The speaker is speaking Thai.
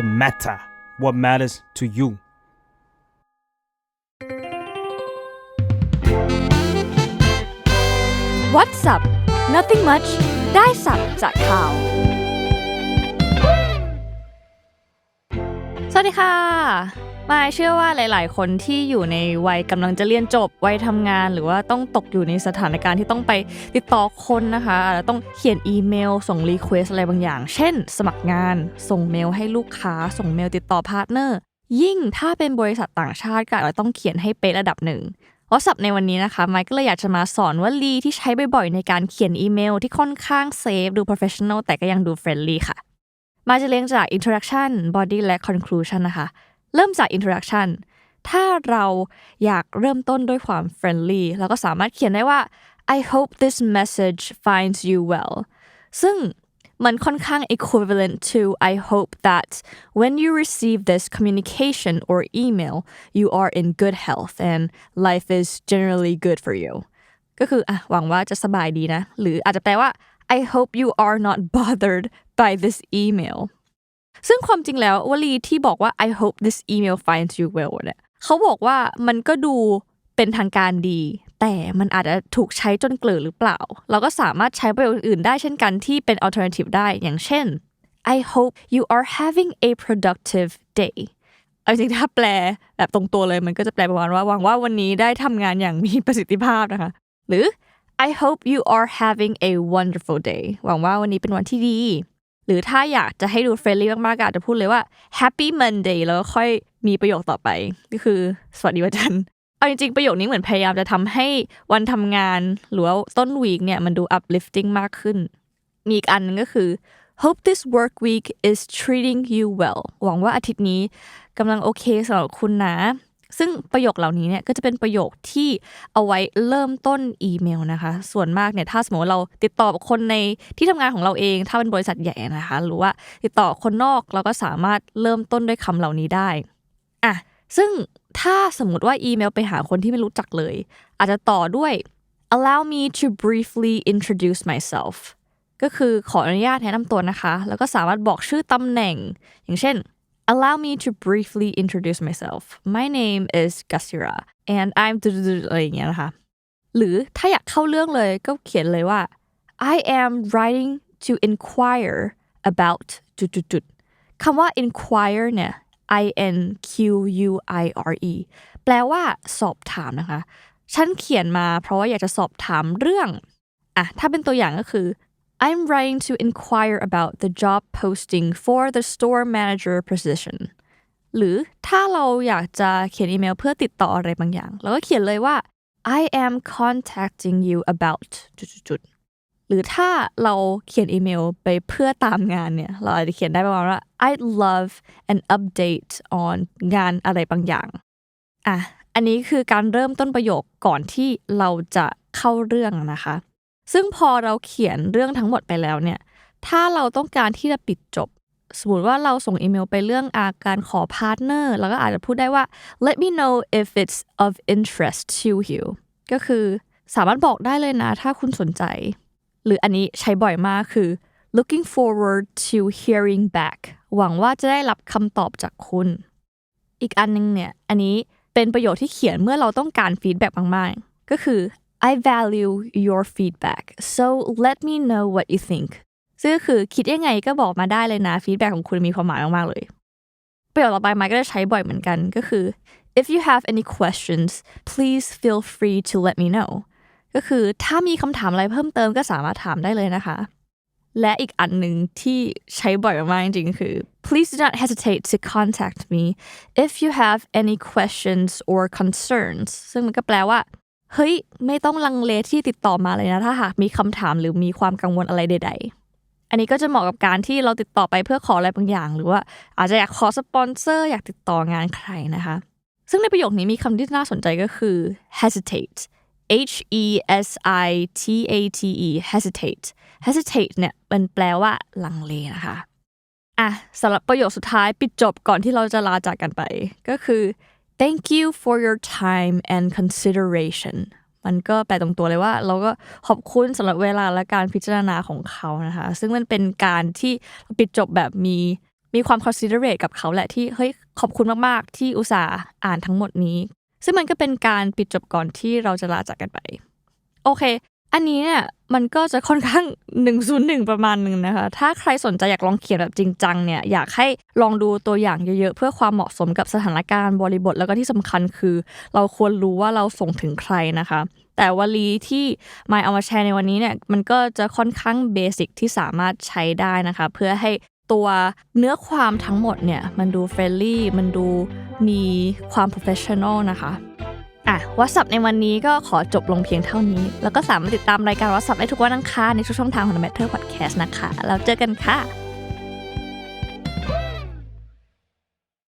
the matter what matters to you What's up Nothing much ได้สับจากข่าว สวัสดีค่ะ มายเชื่อว่าหลาย ๆ คนที่อยู่ในวัยกำลังจะเรียนจบวัยทำงาน หรือว่าต้องตกอยู่ในสถานการณ์ที่ต้องไปติดต่อคนนะคะอาจจะต้องเขียนอีเมล ส่งรีเควสอะไรบางอย่าง เช่น สมัครงาน ส่งเมลให้ลูกค้า ส่งเมลติดต่อพาร์ทเนอร์ ยิ่งถ้าเป็นบริษัทต่างชาติก็อาจจะต้องเขียนให้เป๊ะระดับหนึ่งวอสับในวันนี้นะคะไมค์ก็เลยอยากจะมาสอนว่าลีที่ใช้บ่อยๆในการเขียนอีเมลที่ค่อนข้างเซฟดู professional แต่ก็ยังดู friendly ค่ะ มาจะเรียงจาก introduction body และ conclusion นะคะ เริ่มจาก introduction ถ้าเราอยากเริ่มต้นด้วยความ friendly เราก็สามารถเขียนได้ว่า I hope this message finds you well ซึ่งมันค่อนข้าง equivalent to I hope that when you receive this communication or email you are in good health and life is generally good for you ก็คืออะหวังว่าจะสบายดีนะ หรืออาจจะแปลว่า I hope you are not bothered by this email ซึ่งความจริงแล้ววลีที่บอกว่า I hope this email finds you well เนี่ยเขาบอกว่ามันก็ดูเป็นทางการดี แต่มันอาจจะถูกใช้จนเกลือหรือเปล่า เราก็สามารถใช้ประโยคอื่นได้เช่นกันที่เป็น alternative ได้อย่างเช่น I hope you are having a productive day เอาจริงถ้าแปลแบบตรงตัวเลยมันก็จะแปลประมาณว่าหวังว่าวันนี้ได้ทำงานอย่างมีประสิทธิภาพนะคะ หรือ I hope you are having a wonderful day หวังว่าวันนี้เป็นวันที่ดี หรือถ้าอยากจะให้ดูเฟรนลี่มากๆก็อาจจะพูดเลยว่า Happy Monday แล้วค่อยมีประโยคต่อไปก็คือสวัสดีวันจันทร์เอาจริงๆประโยคนี้เหมือนพยายามจะทำให้วันทำงานหรือว่าต้นวีคเนี่ยมันดู uplifting มากขึ้น มีอีกอันนึงก็คือ hope this work week is treating you well หวังว่าอาทิตย์นี้กำลังโอเคสำหรับคุณนะ ซึ่งประโยคเหล่านี้เนี่ยก็จะเป็นประโยคที่เอาไว้เริ่มต้นอีเมลนะคะ ส่วนมากเนี่ยถ้าสมมติเราติดต่อกับคนในที่ทำงานของเราเอง ถ้าเป็นบริษัทใหญ่นะคะ หรือว่าติดต่อคนนอกเราก็สามารถเริ่มต้นด้วยคำเหล่านี้ได้อะซึ่งถ้าสมมติว่าอีเมลไปหาคนที่ไม่รู้จักเลย อาจจะต่อด้วย allow me to briefly introduce myself ก็คือขออนุญาตแนะนำตัวนะคะ แล้วก็สามารถบอกชื่อตำแหน่ง อย่างเช่น allow me to briefly introduce myself my name is Gasira and I'm อะไรอย่างเงี้ยนะคะหรือถ้าอยากเข้าเรื่องเลยก็เขียนเลยว่า I am writing to inquire about จุดๆคำว่า inquire เนี่ย I N Q U I R E แปลว่าสอบถามนะคะ ฉันเขียนมาเพราะว่าอยากจะสอบถามเรื่องอะถ้าเป็นตัวอย่างก็คือ I'm writing to inquire about the job posting for the store manager position หรือถ้าเราอยากจะเขียนอีเมลเพื่อติดต่ออะไรบางอย่างเราก็เขียนเลยว่า I am contacting you about จุดๆหรือถ้าเราเขียนอีเมลไปเพื่อตามงานเนี่ย เราอาจจะเขียนได้ประมาณว่า I'd love an update on งานอะไรบางอย่าง อะ อันนี้คือการเริ่มต้นประโยคก่อนที่เราจะเข้าเรื่องนะคะ ซึ่งพอเราเขียนเรื่องทั้งหมดไปแล้วเนี่ย ถ้าเราต้องการที่จะปิดจบ สมมติว่าเราส่งอีเมลไปเรื่องอาการขอพาร์ทเนอร์เราก็อาจจะพูดได้ว่า let me know if it's of interest to you ก็คือสามารถบอกได้เลยนะ ถ้าคุณสนใจ หรืออันนี้ใช้บ่อยมากคือ looking forward to hearing back หวังว่าจะได้รับคำตอบจากคุณ อีกอันนึงเนี่ย อันนี้เป็นประโยชน์ที่เขียนเมื่อเราต้องการฟีดแบ็กมากๆ ก็คือ I value your feedback so let me know what you think ซึ่งก็คือคิดยังไงก็บอกมาได้เลยนะฟีดแบ็กของคุณมีความหมายมากๆเลยประโยคต่อไปไมค์ก็จะใช้บ่อยเหมือนกันก็คือ if you have any questions please feel free to let me know ก็คือถ้ามีคำถามอะไรเพิ่มเติมก็สามารถถามได้เลยนะคะ และอีกอันหนึ่งที่ใช้บ่อยมากๆจริงๆคือ please do not hesitate to contact me if you have any questions or concerns ซึ่งมันก็แปลว่า เฮ้ย ไม่ต้องลังเลที่ติดต่อมาเลยนะ ถ้าหากมีคำถามหรือมีความกังวลอะไรใด ๆ อันนี้ก็จะเหมาะกับการที่เราติดต่อไปเพื่อขออะไรบางอย่าง หรือว่าอาจจะอยากขอสปอนเซอร์อยากติดต่องานใครนะคะ ซึ่งในประโยคนี้มีคำที่น่าสนใจก็คือ hesitate H E S I T A T E hesitate hesitate เนี่ยมันแปลว่าลังเลนะคะอะสำหรับประโยคสุดท้ายปิดจบก่อนที่เราจะลาจากกันไป ก็คือ thank you for your time and consideration มันก็แปลตรงตัวเลยว่า เราก็ขอบคุณสำหรับเวลาและการพิจารณาของเขานะคะ ซึ่งมันเป็นการที่ปิดจบแบบมีมีความ considerate กับเขาแหละที่เฮ้ยขอบคุณมาก ๆ ที่อุตส่าห์อ่านทั้งหมดนี้ ซึ่งมันก็เป็นการปิดจบก่อนที่เราจะลาจากกันไป โอเค อันนี้เนี่ยมันก็จะค่อนข้าง 101 ประมาณหนึ่งนะคะ ถ้าใครสนใจอยากลองเขียนแบบจริงจังเนี่ยอยากให้ลองดูตัวอย่างเยอะๆ เพื่อความเหมาะสมกับสถานการณ์บริบทแล้วก็ที่สำคัญคือ เราควรรู้ว่าเราส่งถึงใครนะคะ แต่วลีที่มายเอามาแชร์ในวันนี้เนี่ยมันก็จะค่อนข้างเบสิกที่สามารถใช้ได้นะคะ เพื่อให้ตัวเนื้อความทั้งหมดเนี่ยมันดูเฟรนลี่มันดูมีความ professional นะคะ อะวัสับในวันนี้ก็ขอจบลงเพียงเท่านี้ แล้วก็สามารถติดตามรายการวัสับได้ทุกวันอังคารในทุกช่องทางของ The Matter Podcast นะคะ แล้วเจอกันค่ะ